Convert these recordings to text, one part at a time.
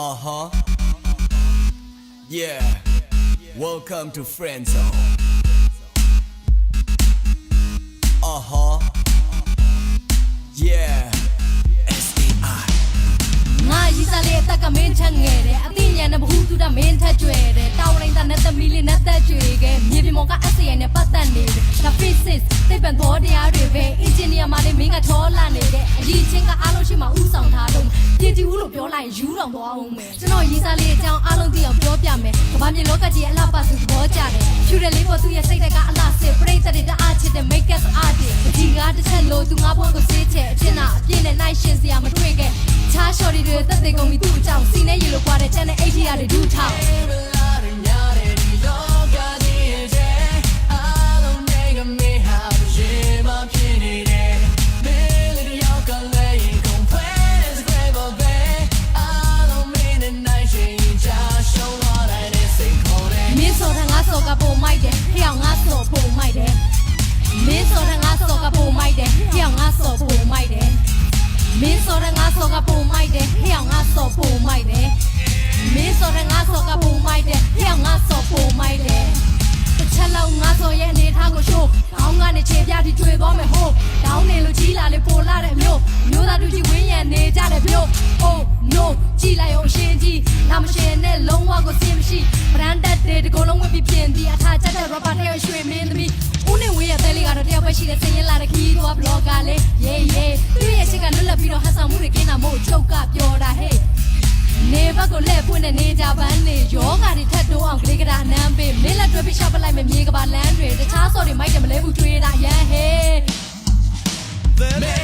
Uh huh. Yeah. Welcome to Friend Zone. Uh huh. Yeah. S A I. ငါရီစားလေးအသက်ကမင်းထက်ငယ်တယ်အသိဉာဏ်နဲ့ဘ ഹു တုဒမင်းထက်ကျွဲတယ်တောင်းလိုက်တာနဲ့သမီးလေးနဲ့သက်ကျွေခဲ့ မြေပြင်ပေါ်က SCI နဲ့ပတ်သက်နေတယ်ဒါ physics သိပ္ပံဘောတရားတွေပဲ engineer မှာလည်းမင်းကထောလာနေတဲ့အရေးချင်းကအားလုံးရှိမှဥဆောင်ထားတော့ပြည်တီဦးလို့ပြောလိုက်ရင်ယူတော်သွားအောင်မယ်ကျွန်တော်ရီစားလေးအကြောင်းအားလုံးသိအောင်ပြောပြမယ်ကမ္ဘာမြေလောကကြီးအလှပစုသဘောကြတယ်ဖြူတယ်လေးပေါ်သူရဲ့စိတ်ဓာတ်ကအလှစစ်ပြိတ္တတွေတအားချစ်တဲ့ make us art တွေဒီကားတစ်ချက်လို့သူငါဘွားကိုစေးချဲအဖြစ်နာအပြည့်နဲ့နိုင်ရှင်စရာမတွေ့ခဲ့ချားလျှော်တွေတွေတက်သေးကုန်ပြီသူ့အကြောင်းစီနဲ့ရေလိုကွာတဲ့ချမ်းတဲ့ ATR တွေဒူးထောက် င်ငါစောပုံမိုက်တယ်မင်းစောတဲ့ငါစောကပုံမိုက်တယ်ဖျောင်ငါစောပုံမိုက်တယ်တစ်ချက်လောက်ငါစောရဲ့အနေထားကိုရှိုးခေါင်းကနေခြေပြားထိတွေ့သွားမယ်ဟိုးတောင်းနေလို့ကြီးလာလေပိုလာတဲ့မျိုးမျိုးသားတူကြီးဝင်းရံနေကြတဲ့မျိုး oh no ကြီးလိုက်အောင်အရှင်ကြီးလာမရှင်နဲ့လုံးဝကိုစင်မရှိ brand တက်တဲ့ဒီကုလုံးဝက်ပြီးပြင်ဒီအထားချက်တဲ့ rapper တယောက်ရွှေမင်းသမီးဦးနေဝင်းရဲ့တဲလေးကတော့တယောက်ပဲရှိတဲ့စင်ရင်လာတဲ့ခီးသွား blogger လေး yeah yeah သူ့ရဲ့ က်ကိုလှည့်ပွင့်တဲ့နေကြပန်းနေယောဂါတွေထက်တိုးအောင်ကလေးကရာနမ်းပေးမင်းလက်တွဲပြီးရှောက်ပလိုက်မယ်မြေကပါလမ်းတွေတခြားစော်တွေမိုက်တယ်မလဲဘူးတွေးတာရန်ဟေး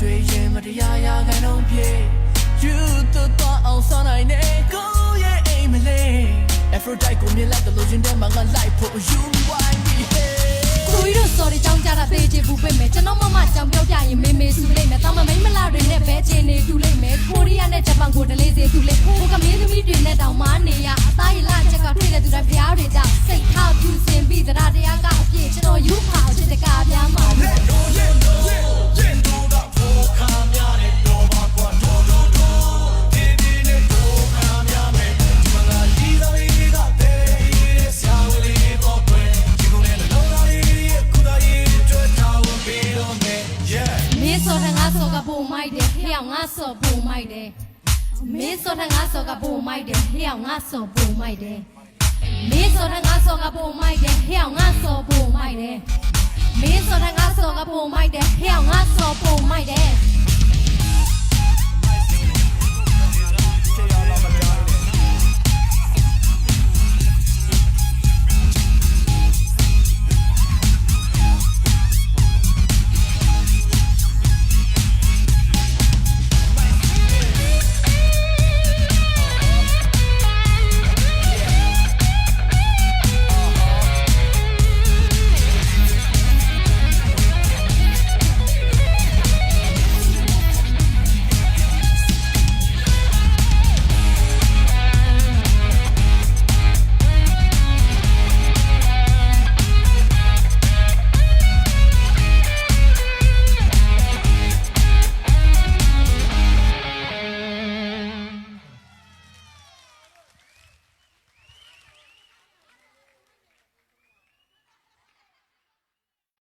တွေရင်မတရားရာခိုင်တော့ပြေယူတော့တော့အောင်ဆောင်နိုင်နေကိုရဲ့အိမ်မလေး Aphrodite ကိုမြင်လိုက်တဲ့လူချင်းတဲ့မှာငါလိုက်ဖို့ you why me hey ကိုကြီးတို့ sorry ကြောင်းကြတာသေးချေဘူးပေးမယ်ကျွန်တော်မမကြောင်ပြောပြရင်မေမေစုလိမ့်မယ်တောင်မမိန်မလာတွေနဲ့ပဲချင်းနေတူလိမ့်မယ်ကိုရီးယားနဲ့ဂျပန်ကိုဒလေးစေတူလိမ့်ကိုကမင်းသမီးတွေနဲ့တောင်မနေရအသားရလာချက်ကတွေ့တဲ့သူတိုင်းဖျားတွေကြောင့်စိတ်ထော က်တယ်ဟဲ့အောင်ငါစောပုံမိုက်တယ်မင်းစောတဲ့ငါစောကပုံမိုက်တယ်ဟဲ့အောင်ငါစောပုံမိုက်တယ်မင်းစောတဲ့ငါစောကပုံမိုက်တယ်ဟဲ့အောင်ငါစောပုံမိုက်တယ်မင်းစောတဲ့ငါစောကပုံမိုက်တယ်ဟဲ့အောင်ငါစောပုံမိုက်တယ်